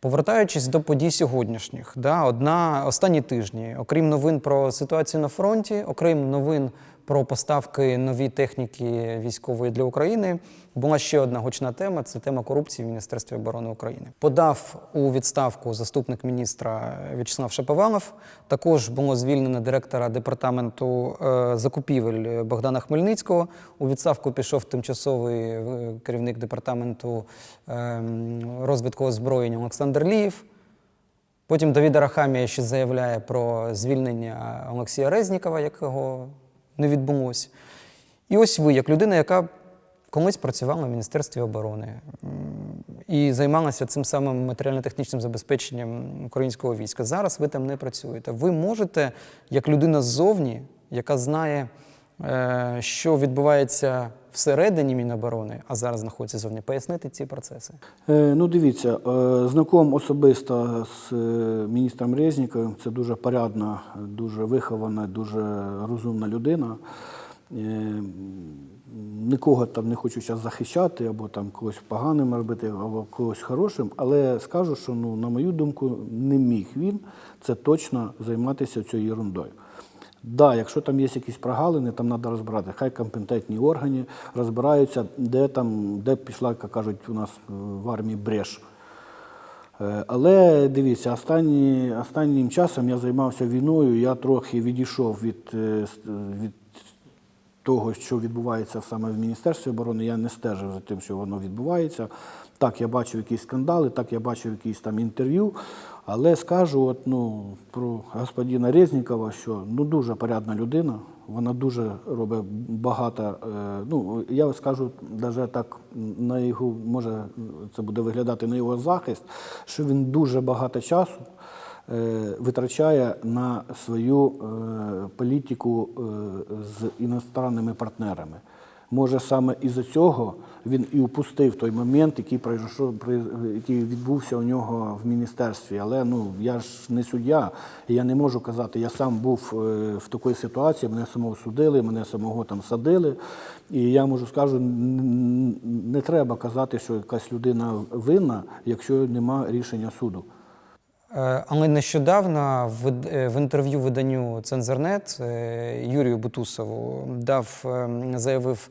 Повертаючись до подій сьогоднішніх, да, одна останні тижні, окрім новин про ситуацію на фронті, окрім новин про поставки нової техніки військової для України, була ще одна гучна тема це тема корупції в Міністерстві оборони України. Подав у відставку заступник міністра В'ячеслав Шаповалов. Також було звільнено директора департаменту е, закупівель Богдана Хмельницького. У відставку пішов тимчасовий е, керівник департаменту е, розвитку озброєння Олександр Лієв. Потім Давід Арахамія ще заявляє про звільнення Олексія Резнікова, якого не відбулося. І ось ви, як людина, яка колись працювала в Міністерстві оборони і займалася цим самим матеріально-технічним забезпеченням українського війська. Зараз ви там не працюєте. Ви можете, як людина ззовні, яка знає, е, що відбувається всередині Міноборони, а зараз знаходиться зовні, пояснити ці процеси. Е, Ну, дивіться, е, знаком особисто з е, міністром Резніковим. Це дуже порядна, дуже вихована, дуже розумна людина. Е, Нікого там не хочу зараз захищати, або там когось поганим робити, або когось хорошим, але скажу, що ну, на мою думку, не міг він це точно займатися цією ерундою. Да, якщо там є якісь прогалини, там треба розбирати. Хай компетентні органи розбираються, де там, де пішла, як кажуть, у нас в армії бреш. Е, Але дивіться, останні, останнім часом я займався війною, я трохи відійшов від, е, від того, що відбувається саме в Міністерстві оборони, я не стежив за тим, що воно відбувається. Так, я бачив якісь скандали, так я бачив якісь там інтерв'ю. Але скажу от, ну, про господина Резнікова, що ну, дуже порядна людина, вона дуже робить багато. Е, ну, я скажу, навіть так, на його, може, це буде виглядати на його захист, що він дуже багато часу витрачає на свою е, політику е, з іностранними партнерами. Може, саме із-за цього він і упустив той момент, який пройшов, який відбувся у нього в міністерстві. Але ну я ж не суддя, і я не можу казати. Я сам був е, в такій ситуації, мене самого судили, мене самого там садили. І я можу скажу, не треба казати, що якась людина винна, якщо нема рішення суду. Е, Але нещодавно в, е, інтерв'ю виданню Цензорнет е, Юрію Бутусову дав, е, заявив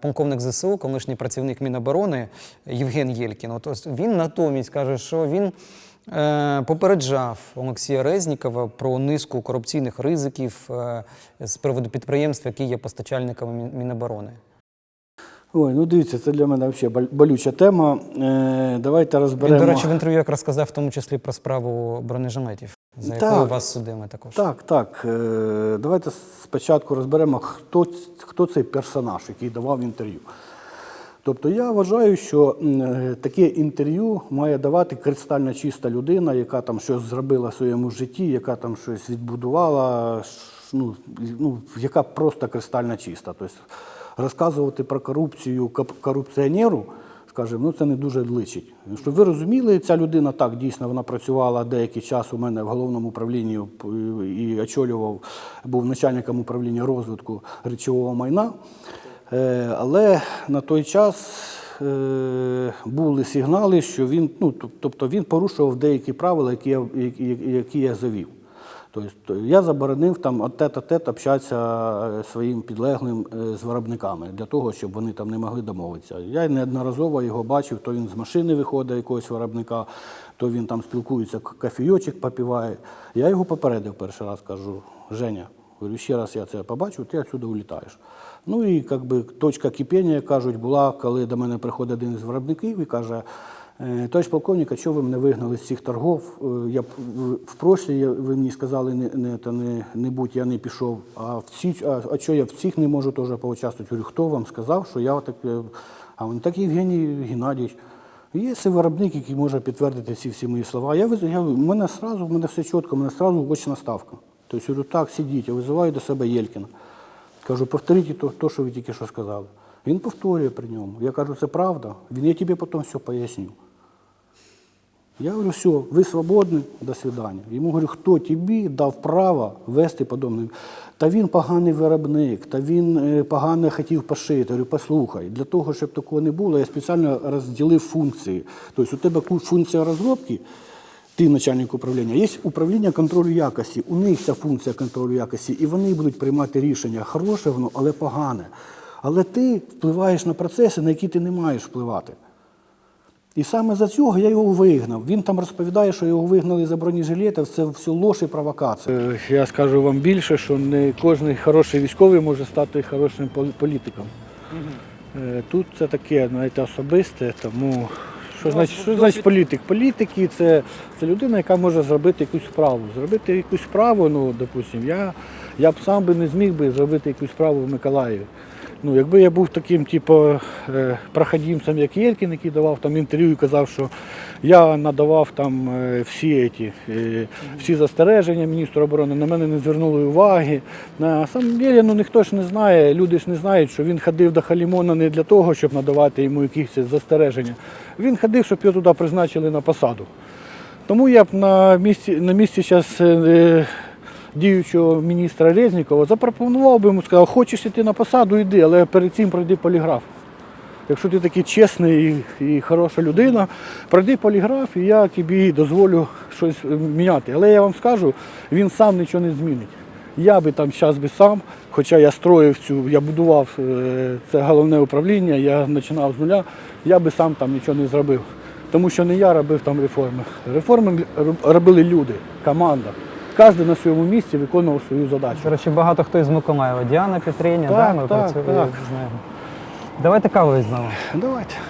полковник ЗСУ, колишній працівник Міноборони Євген Єлькін. От він натомість каже, що він попереджав Олексія Резнікова про низку корупційних ризиків з приводу підприємств, які є постачальниками Міноборони. Ой, ну дивіться, це для мене взагалі болюча тема. Е, давайте Він, до речі, в інтерв'ю якраз сказав в тому числі про справу бронежилетів, за Так. якою вас судили також. Так, так. Е, давайте спочатку розберемо, хто, хто цей персонаж, який давав інтерв'ю. Тобто я вважаю, що е, таке інтерв'ю має давати кристально чиста людина, яка там щось зробила в своєму житті, яка там щось відбудувала, ну, ну, яка просто кристально чиста. Тобто розказувати про корупцію корупціонеру, скажімо, ну це не дуже личить. Щоб ви розуміли, ця людина так дійсно вона працювала деякий час у мене в головному управлінні і очолював, був начальником управління розвитку речового майна. Е, Але на той час е, були сигнали, що він, ну, тобто він порушував деякі правила, які я, які я завів. Тобто я заборонив там от тет-а-тет общатися е, своїм підлеглим е, з виробниками для того, щоб вони там не могли домовитися. Я неодноразово його бачив, то він з машини виходить якогось виробника, то він там спілкується, к- кофійочок попиває. Я його попередив перший раз, кажу, Женя, говорю, ще раз я це побачу, ти відсюди улітаєш. Ну і як би, точка кипіння, кажуть, була, коли до мене приходить один з виробників і каже, «Е, товариш полковник, а чого ви мене вигнали з цих торгов? Е, Я в- прошлі ви мені сказали, не, не, та не, не будь, я не пішов. А в ці, а, а що я в цих не можу теж поучаствувати? Говорю, хто вам сказав, що я так. е, А він так Євгеній Геннадійович. Є цей виробник, який може підтвердити ці всі мої слова. Я, я, в мене сразу, в мене все чітко, в мене сразу очна ставка. Тобто, говорю, так, сидіть, я визиваю до себе Єлькіна. Кажу, повторіть то, то, що ви тільки що сказали. Він повторює при ньому. Я кажу, це правда. Він я тобі потім все поясню. Я говорю, все, ви свободні, до свидання. Йому говорю, хто тобі дав право вести подобне. Та він поганий виробник, та він е, погано хотів пошити. Я говорю, послухай, для того, щоб такого не було, я спеціально розділив функції. Тобто у тебе функція розробки, ти начальник управління, є управління контролю якості. У них ця функція контролю якості, і вони будуть приймати рішення, хороше воно, але погане. Але ти впливаєш на процеси, на які ти не маєш впливати. І саме за цього я його вигнав. Він там розповідає, що його вигнали за бронежилетів, це все ложь і провокація. Е, Я скажу вам більше, що не кожен хороший військовий може стати хорошим політиком. Е, Тут це таке, знаєте, особисте, тому що значить, що значить політик? Політики це, це людина, яка може зробити якусь справу. Зробити якусь справу, ну, допустимо, я, я б сам би не зміг би зробити якусь справу в Миколаєві. Ну, якби я був таким, типу, е, проходимцем, як Єлькін, який давав там інтерв'ю і казав, що я надавав там е, всі, ці, е, всі застереження міністру оборони, на мене не звернули уваги. На самом деле, ну ніхто ж не знає, люди ж не знають, що він ходив до Халімона не для того, щоб надавати йому якісь застереження. Він ходив, щоб його туди призначили на посаду. Тому я б на місці, на місці зараз діючого міністра Резнікова запропонував би йому, сказав, хочеш іти на посаду, йди, але перед цим пройди поліграф. Якщо ти такий чесний і, і хороша людина, пройди поліграф, і я тобі дозволю щось е, міняти. Але я вам скажу, він сам нічого не змінить. Я би там зараз би сам, хоча я строїв цю, я будував е, це головне управління, я починав з нуля, я би сам там нічого не зробив. Тому що не я робив там реформи. Реформи робили люди, команда. Кожен на своєму місці виконував свою задачу. До речі, багато хто із Миколаєва. Діана Петріня, Так, да, ми так, працюємо так. з нею. Давайте каву візьмемо. Давайте.